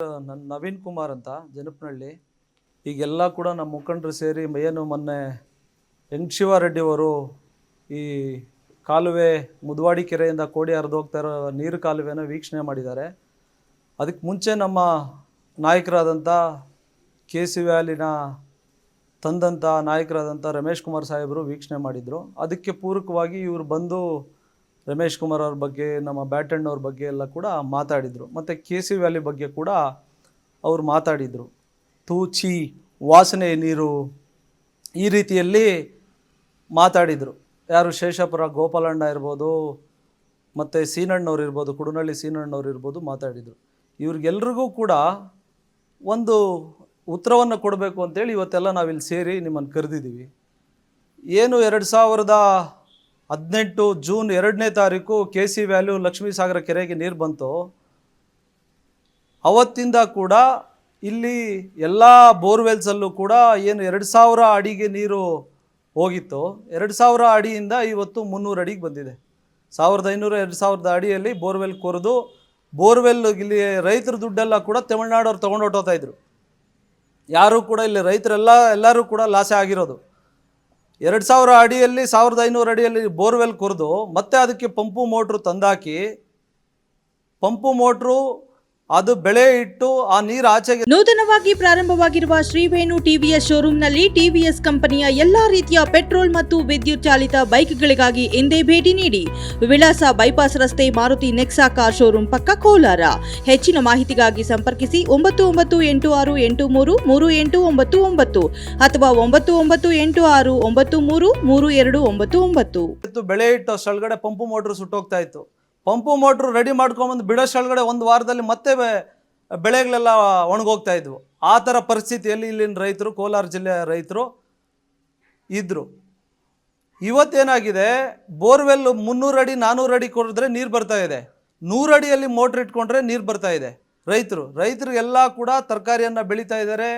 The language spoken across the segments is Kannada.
ನನ್ನ ನವೀನ್ ಕುಮಾರ್ ಅಂತ ಜನಪನಹಳ್ಳಿ ಈಗೆಲ್ಲ ಕೂಡ ನಮ್ಮ ಮುಖಂಡರು ಸೇರಿ ಏನು ಮೊನ್ನೆ ಯಂಗ್ ಶಿವಾರೆಡ್ಡಿ ಅವರು ಈ ಕಾಲುವೆ ಮುದುವಾಡಿ ಕೆರೆಯಿಂದ ಕೋಡಿ ಹರಿದೋಗ್ತಾ ಇರೋ ನೀರು ಕಾಲುವೆನ ವೀಕ್ಷಣೆ ಮಾಡಿದ್ದಾರೆ. ಅದಕ್ಕೆ ಮುಂಚೆ ನಮ್ಮ ನಾಯಕರಾದಂಥ ಕೆ ಸಿ ವ್ಯಾಲಿನ ತಂದಂಥ ನಾಯಕರಾದಂಥ ರಮೇಶ್ ಕುಮಾರ್ ಸಾಹೇಬರು ವೀಕ್ಷಣೆ ಮಾಡಿದರು. ಅದಕ್ಕೆ ಪೂರಕವಾಗಿ ಇವರು ಬಂದು ರಮೇಶ್ ಕುಮಾರ್ ಅವ್ರ ಬಗ್ಗೆ, ನಮ್ಮ ಬ್ಯಾಟಣ್ಣವ್ರ ಬಗ್ಗೆ ಎಲ್ಲ ಕೂಡ ಮಾತಾಡಿದರು. ಮತ್ತು ಕೆ ಸಿ ವ್ಯಾಲಿ ಬಗ್ಗೆ ಕೂಡ ಅವರು ಮಾತಾಡಿದರು. ತೂಚಿ, ವಾಸನೆ ನೀರು ಈ ರೀತಿಯಲ್ಲಿ ಮಾತಾಡಿದರು. ಯಾರು ಶೇಷಾಪುರ ಗೋಪಾಲಣ್ಣ ಇರ್ಬೋದು, ಮತ್ತು ಸೀನಣ್ಣವ್ರು ಇರ್ಬೋದು, ಕುಡುನಳ್ಳಿ ಸೀನಣ್ಣವ್ರು ಇರ್ಬೋದು ಮಾತಾಡಿದರು. ಇವ್ರಿಗೆಲ್ರಿಗೂ ಕೂಡ ಒಂದು ಉತ್ತರವನ್ನು ಕೊಡಬೇಕು ಅಂತೇಳಿ ಇವತ್ತೆಲ್ಲ ನಾವಿಲ್ಲಿ ಸೇರಿ ನಿಮ್ಮನ್ನು ಕರೆದಿದ್ದೀವಿ. ಏನು ಎರಡು ಸಾವಿರದ ಹದಿನೆಂಟು ಜೂನ್ ಎರಡನೇ ತಾರೀಕು K C valley Lakshmi Sagara ಕೆರೆಗೆ ನೀರು ಬಂತು. ಅವತ್ತಿಂದ ಕೂಡ ಇಲ್ಲಿ ಎಲ್ಲ ಬೋರ್ವೆಲ್ಸಲ್ಲೂ ಕೂಡ ಏನು ಎರಡು ಸಾವಿರ ಅಡಿಗೆ ನೀರು ಹೋಗಿತ್ತು. ಎರಡು ಸಾವಿರ ಅಡಿಯಿಂದ ಇವತ್ತು ಮುನ್ನೂರು ಅಡಿಗೆ ಬಂದಿದೆ. ಸಾವಿರದ ಐನೂರು ಎರಡು ಸಾವಿರದ ಅಡಿಯಲ್ಲಿ ಬೋರ್ವೆಲ್ ಕೊರೆದು ಬೋರ್ವೆಲ್ ಇಲ್ಲಿ ರೈತರ ದುಡ್ಡೆಲ್ಲ ಕೂಡ ತಮಿಳ್ನಾಡವ್ರು ತೊಗೊಂಡು ಹೊಟ್ಟೋತಾಯಿದ್ರು ಯಾರೂ ಕೂಡ ಇಲ್ಲಿ ರೈತರೆಲ್ಲ ಎಲ್ಲರೂ ಕೂಡ ಲಾಸೆ ಆಗಿರೋದು. ಎರಡು ಸಾವಿರ ಅಡಿಯಲ್ಲಿ, ಸಾವಿರದ ಐನೂರು ಅಡಿಯಲ್ಲಿ ಬೋರ್ವೆಲ್ ಕೊರೆದು ಮತ್ತೆ ಅದಕ್ಕೆ ಪಂಪು ಮೋಟ್ರು ತಂದಾಕಿ, ಪಂಪು ಮೋಟ್ರು ಅದು ಬೆಳೆ ಇಟ್ಟು ಆ ನೀರು ಆಚೆಗೆ ನೂತನವಾಗಿ ಪ್ರಾರಂಭವಾಗಿರುವ ಶ್ರೀವೇಣು ಟಿವಿಎಸ್ ಶೋರೂಮ್ನಲ್ಲಿ ಟಿವಿಎಸ್ ಕಂಪನಿಯ ಎಲ್ಲಾ ರೀತಿಯ ಪೆಟ್ರೋಲ್ ಮತ್ತು ವಿದ್ಯುತ್ ಚಾಲಿತ ಬೈಕ್ಗಳಿಗಾಗಿ ಎಂದೇ ಭೇಟಿ ನೀಡಿ. ವಿಳಾಸ ಬೈಪಾಸ್ ರಸ್ತೆ ಮಾರುತಿ ನೆಕ್ಸಾ ಕಾರ್ ಶೋರೂಮ್ ಪಕ್ಕ ಕೋಲಾರ. ಹೆಚ್ಚಿನ ಮಾಹಿತಿಗಾಗಿ ಸಂಪರ್ಕಿಸಿ ಒಂಬತ್ತು ಒಂಬತ್ತು ಎಂಟು ಆರು ಎಂಟು ಮೂರು ಮೂರು ಎಂಟು ಒಂಬತ್ತು ಒಂಬತ್ತು ಅಥವಾ ಒಂಬತ್ತು ಒಂಬತ್ತು ಎಂಟು ಆರು ಒಂಬತ್ತು ಮೂರು ಮೂರು ಎರಡು ಒಂಬತ್ತು ಒಂಬತ್ತು. ಬೆಳೆ ಇಟ್ಟು ಅಷ್ಟೊಳಗಡೆ ಪಂಪು ಮೋಟರ್ ಸುಟ್ಟೋಗ್ತಾ ಇತ್ತು. ಪಂಪು ಮೋಟ್ರು ರೆಡಿ ಮಾಡ್ಕೊಂಬಂದು ಬಿಡೋಷ್ಟೊಳಗಡೆ ಒಂದು ವಾರದಲ್ಲಿ ಮತ್ತೆ ಬೆಳೆಗಳೆಲ್ಲ ಒಣಗೋಗ್ತಾ ಇದ್ವು. ಆ ಥರ ಪರಿಸ್ಥಿತಿಯಲ್ಲಿ ಇಲ್ಲಿನ ರೈತರು, ಕೋಲಾರ ಜಿಲ್ಲೆಯ ರೈತರು ಇದ್ದರು ಇವತ್ತೇನಾಗಿದೆ? ಬೋರ್ವೆಲ್ ಮುನ್ನೂರು ಅಡಿ ನಾನ್ನೂರು ಅಡಿ ಕೊಡಿದ್ರೆ ನೀರು ಬರ್ತಾ ಇದೆ. ನೂರು ಅಡಿಯಲ್ಲಿ ಮೋಟ್ರ್ ಇಟ್ಕೊಂಡ್ರೆ ನೀರು ಬರ್ತಾ ಇದೆ. ರೈತರು ರೈತರು ಎಲ್ಲ ಕೂಡ ತರಕಾರಿಯನ್ನು ಬೆಳೀತಾ ಇದ್ದಾರೆ.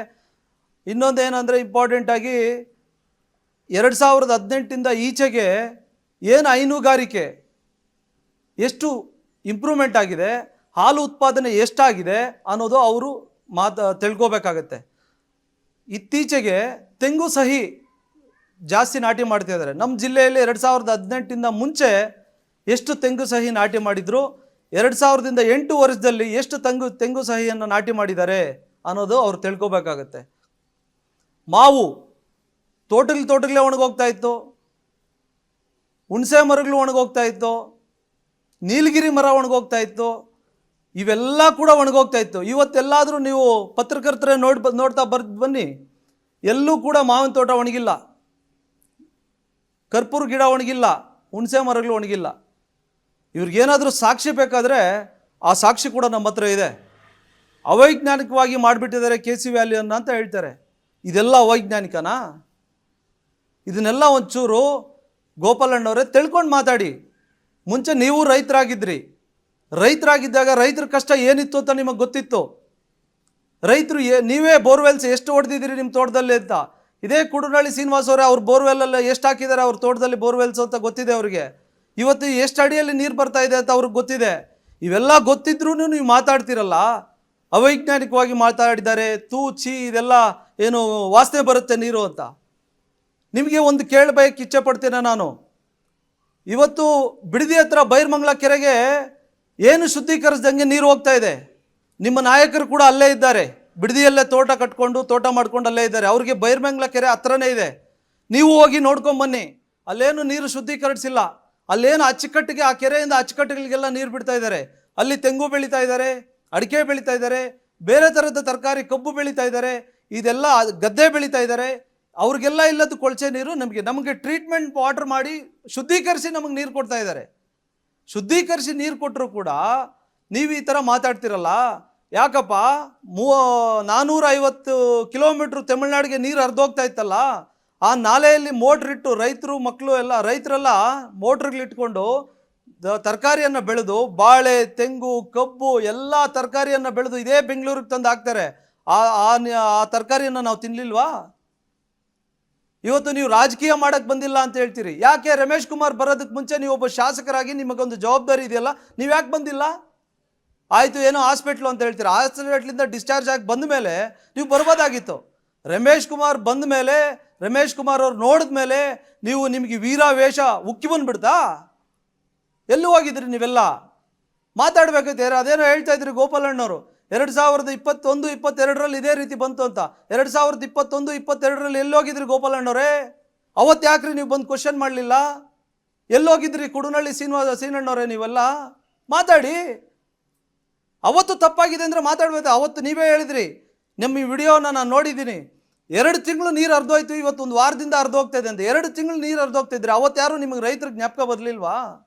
ಇನ್ನೊಂದು ಏನಂದರೆ ಇಂಪಾರ್ಟೆಂಟಾಗಿ ಎರಡು ಸಾವಿರದ ಹದಿನೆಂಟಿಂದ ಈಚೆಗೆ ಏನು ಹೈನುಗಾರಿಕೆ ಎಷ್ಟು ಇಂಪ್ರೂವ್ಮೆಂಟ್ ಆಗಿದೆ, ಹಾಲು ಉತ್ಪಾದನೆ ಎಷ್ಟಾಗಿದೆ ಅನ್ನೋದು ಅವರು ಮಾತು, ತಿಳ್ಕೋಬೇಕಾಗತ್ತೆ. ಇತ್ತೀಚೆಗೆ ತೆಂಗು ಸಹಿ ಜಾಸ್ತಿ ನಾಟಿ ಮಾಡ್ತಿದ್ದಾರೆ ನಮ್ಮ ಜಿಲ್ಲೆಯಲ್ಲಿ ಎರಡು ಸಾವಿರದ ಹದಿನೆಂಟಿಂದ ಮುಂಚೆ ಎಷ್ಟು ತೆಂಗು ಸಹಿ ನಾಟಿ ಮಾಡಿದ್ರು, ಎರಡು ಸಾವಿರದಿಂದ ಎಂಟು ವರ್ಷದಲ್ಲಿ ಎಷ್ಟು ತೆಂಗು ತೆಂಗು ಸಹಿಯನ್ನು ನಾಟಿ ಮಾಡಿದ್ದಾರೆ ಅನ್ನೋದು ಅವ್ರು ತಿಳ್ಕೊಬೇಕಾಗತ್ತೆ. ಮಾವು ತೋಟಗಳು ತೋಟಗಳೇ ಒಣಗೋಗ್ತಾ ಇತ್ತು. ಹುಣಸೆ ಮರಗಳು ಒಣಗೋಗ್ತಾ ಇತ್ತು. ನೀಲಗಿರಿ ಮರ ಒಣಗೋಗ್ತಾ ಇತ್ತು. ಇವೆಲ್ಲ ಕೂಡ ಒಣಗೋಗ್ತಾ ಇತ್ತು. ಇವತ್ತೆಲ್ಲಾದರೂ ನೀವು ಪತ್ರಕರ್ತರೇ ನೋಡಿ ನೋಡ್ತಾ ಬರ್ದು ಬನ್ನಿ. ಎಲ್ಲೂ ಕೂಡ ಮಾವಿನ ತೋಟ ಒಣಗಿಲ್ಲ. ಕರ್ಪೂರ ಗಿಡ ಒಣಗಿಲ್ಲ. ಹುಣಸೆ ಮರಗಳು ಒಣಗಿಲ್ಲ. ಇವ್ರಿಗೇನಾದರೂ ಸಾಕ್ಷಿ ಬೇಕಾದರೆ ಆ ಸಾಕ್ಷಿ ಕೂಡ ನಮ್ಮ ಹತ್ರ ಇದೆ. ಅವೈಜ್ಞಾನಿಕವಾಗಿ ಮಾಡಿಬಿಟ್ಟಿದ್ದಾರೆ ಕೆ ಸಿ ವ್ಯಾಲಿಯನ್ನು ಅಂತ ಹೇಳ್ತಾರೆ. ಇದೆಲ್ಲ ಅವೈಜ್ಞಾನಿಕನಾ? ಇದನ್ನೆಲ್ಲ ಒಂಚೂರು ಗೋಪಾಲಣ್ಣವರೇ ತಿಳ್ಕೊಂಡು ಮಾತಾಡಿ. ಮುಂಚೆ ನೀವು ರೈತರಾಗಿದ್ರಿ. ರೈತರಾಗಿದ್ದಾಗ ರೈತರ ಕಷ್ಟ ಏನಿತ್ತು ಅಂತ ನಿಮಗೆ ಗೊತ್ತಿತ್ತು? ರೈತರು ಏ ನೀವೇ ಬೋರ್ವೆಲ್ಸ್ ಎಷ್ಟು ಹೊಡೆದಿದ್ದೀರಿ ನಿಮ್ಮ ತೋಟದಲ್ಲಿ ಅಂತ? ಇದೇ ಕುಡುನಳ್ಳಿ ಶ್ರೀನಿವಾಸ್ ಅವರೇ ಅವ್ರ ಬೋರ್ವೆಲ್ಲ ಎಷ್ಟು ಹಾಕಿದ್ದಾರೆ ಅವ್ರ ತೋಟದಲ್ಲಿ ಬೋರ್ವೆಲ್ಸ್ ಅಂತ ಗೊತ್ತಿದೆ ಅವರಿಗೆ. ಇವತ್ತು ಎಷ್ಟು ಅಡಿಯಲ್ಲಿ ನೀರು ಬರ್ತಾ ಇದೆ ಅಂತ ಅವ್ರಿಗೆ ಗೊತ್ತಿದೆ. ಇವೆಲ್ಲ ಗೊತ್ತಿದ್ರೂ ನೀವು ಮಾತಾಡ್ತಿರಲ್ಲ? ಅವೈಜ್ಞಾನಿಕವಾಗಿ ಮಾತಾಡಿದ್ದಾರೆ ತೂ ಚಿ ಇದೆಲ್ಲ ಏನು ವಾಸನೆ ಬರುತ್ತೆ ನೀರು ಅಂತ. ನಿಮಗೆ ಒಂದು ಕೇಳಬೇಕು, ಇಚ್ಛೆ ಪಡ್ತೀನ ನಾನು? ಇವತ್ತು ಬಿಡದಿ ಹತ್ರ ಬೈರ್ಮಂಗ್ಲ ಕೆರೆಗೆ ಏನು ಶುದ್ಧೀಕರಿಸ್ದಂಗೆ ನೀರು ಹೋಗ್ತಾ ಇದೆ? ನಿಮ್ಮ ನಾಯಕರು ಕೂಡ ಅಲ್ಲೇ ಇದ್ದಾರೆ. ಬಿಡದಿಯಲ್ಲೇ ತೋಟ ಕಟ್ಕೊಂಡು, ತೋಟ ಮಾಡ್ಕೊಂಡು ಅಲ್ಲೇ ಇದ್ದಾರೆ. ಅವ್ರಿಗೆ ಬೈರ್ಮಂಗ್ಲ ಕೆರೆ ಹತ್ರನೇ ಇದೆ. ನೀವು ಹೋಗಿ ನೋಡ್ಕೊಂಬನ್ನಿ ಅಲ್ಲೇನು ನೀರು ಶುದ್ಧೀಕರಿಸಿಲ್ಲ. ಅಲ್ಲೇನು ಅಚ್ಚುಕಟ್ಟಿಗೆ ಆ ಕೆರೆಯಿಂದ ಅಚ್ಚುಕಟ್ಟುಗಳಿಗೆಲ್ಲ ನೀರು ಬಿಡ್ತಾ ಇದ್ದಾರೆ. ಅಲ್ಲಿ ತೆಂಗು ಬೆಳೀತಾ ಇದ್ದಾರೆ, ಅಡಿಕೆ ಬೆಳೀತಾ ಇದ್ದಾರೆ, ಬೇರೆ ಥರದ ತರಕಾರಿ ಕಬ್ಬು ಬೆಳೀತಾ ಇದ್ದಾರೆ, ಇದೆಲ್ಲ ಗದ್ದೆ ಬೆಳೀತಾ ಇದ್ದಾರೆ. ಅವ್ರಿಗೆಲ್ಲ ಇಲ್ಲದ ಕೊಳಚೆ ನೀರು ನಮಗೆ ನಮಗೆ ಟ್ರೀಟ್ಮೆಂಟ್ ವಾಟರ್ ಮಾಡಿ ಶುದ್ಧೀಕರಿಸಿ ನಮಗೆ ನೀರು ಕೊಡ್ತಾ ಇದ್ದಾರೆ ಶುದ್ಧೀಕರಿಸಿ ನೀರು ಕೊಟ್ಟರು ಕೂಡ ನೀವು ಈ ಥರ ಮಾತಾಡ್ತಿರಲ್ಲ. ಯಾಕಪ್ಪ? ಮೂ ನಾನ್ನೂರ ಐವತ್ತು ಕಿಲೋಮೀಟ್ರ್ ತಮಿಳ್ನಾಡಿಗೆ ನೀರು ಹರಿದೋಗ್ತಾ ಇತ್ತಲ್ಲ. ಆ ನಾಲೆಯಲ್ಲಿ ಮೋಟ್ರ್ ಇಟ್ಟು ರೈತರು ಮಕ್ಕಳು ಎಲ್ಲ, ರೈತರೆಲ್ಲ ಮೋಟ್ರ್ಗಳಿಟ್ಕೊಂಡು ತರಕಾರಿಯನ್ನು ಬೆಳೆದು ಬಾಳೆ, ತೆಂಗು, ಕಬ್ಬು ಎಲ್ಲ ತರಕಾರಿಯನ್ನು ಬೆಳೆದು ಇದೇ ಬೆಂಗಳೂರಿಗೆ ತಂದು ಹಾಕ್ತಾರೆ. ಆ ಆ ತರಕಾರಿಯನ್ನು ನಾವು ತಿನ್ನಲಿಲ್ವಾ ಇವತ್ತು ನೀವು ರಾಜಕೀಯ ಮಾಡಕ್ಕೆ ಬಂದಿಲ್ಲ ಅಂತ ಹೇಳ್ತೀರಿ. ಯಾಕೆ ರಮೇಶ್ ಕುಮಾರ್ ಬರೋದಕ್ಕೆ ಮುಂಚೆ ನೀವು ಒಬ್ಬ ಶಾಸಕರಾಗಿ ನಿಮಗೊಂದು ಜವಾಬ್ದಾರಿ ಇದೆಯಲ್ಲ? ನೀವು ಯಾಕೆ ಬಂದಿಲ್ಲ? ಆಯಿತು, ಏನೋ ಹಾಸ್ಪಿಟ್ಲು ಅಂತ ಹೇಳ್ತೀರಾ? ಹಾಸ್ಪಿಟ್ಲಿಂದ ಡಿಸ್ಚಾರ್ಜ್ ಆಗಿ ಬಂದ ಮೇಲೆ ನೀವು ಬರ್ಬೋದಾಗಿತ್ತು. ರಮೇಶ್ ಕುಮಾರ್ ಬಂದ ಮೇಲೆ, ರಮೇಶ್ ಕುಮಾರ್ ಅವ್ರು ನೋಡಿದ ಮೇಲೆ ನೀವು ನಿಮಗೆ ವೀರಾವೇಶ ಉಕ್ಕಿ ಬಂದ್ಬಿಡ್ತಾ? ಎಲ್ಲೂ ಹೋಗಿದ್ರಿ ನೀವೆಲ್ಲ? ಮಾತಾಡ್ಬೇಕಾಯ್ತು ಯಾರು? ಅದೇನೋ ಹೇಳ್ತಾ ಇದ್ರಿ ಗೋಪಾಲಣ್ಣವರು. ಎರಡು ಸಾವಿರದ ಇಪ್ಪತ್ತೊಂದು, ಇಪ್ಪತ್ತೆರಡರಲ್ಲಿ ಇದೇ ರೀತಿ ಬಂತು ಅಂತ. ಎರಡು ಸಾವಿರದ ಇಪ್ಪತ್ತೊಂದು, ಇಪ್ಪತ್ತೆರಡರಲ್ಲಿ ಎಲ್ಲೋಗಿದ್ರಿ ಗೋಪಾಲಣ್ಣವರೇ ಅವತ್ತು ಯಾಕ್ರಿ ನೀವು ಬಂದು ಕ್ವಶನ್ ಮಾಡಲಿಲ್ಲ? ಎಲ್ಲೋಗಿದ್ರಿ ಕುಡುನಳ್ಳಿ ಶ್ರೀನಿವಾಸ ಸೀನಣ್ಣವರೇ ನೀವೆಲ್ಲ? ಮಾತಾಡಿ. ಅವತ್ತು ತಪ್ಪಾಗಿದೆ ಅಂದರೆ ಮಾತಾಡ್ಬೇಕು. ಅವತ್ತು ನೀವೇ ಹೇಳಿದ್ರಿ. ನಿಮ್ಮ ಈ ವಿಡಿಯೋನ ನಾನು ನೋಡಿದ್ದೀನಿ. ಎರಡು ತಿಂಗಳು ನೀರು ಹರಿದೋಯ್ತು ಇವತ್ತು ಒಂದು ವಾರದಿಂದ ಹರಿದೋಗ್ತಾ ಇದೆ ಅಂತ. ಎರಡು ತಿಂಗಳು ನೀರು ಹರಿದೋಗ್ತಿದ್ರಿ ಅವತ್ತು ಯಾರು ನಿಮಗೆ ರೈತರಿಗೆ ಜ್ಞಾಪಕ ಬರಲಿಲ್ವಾ?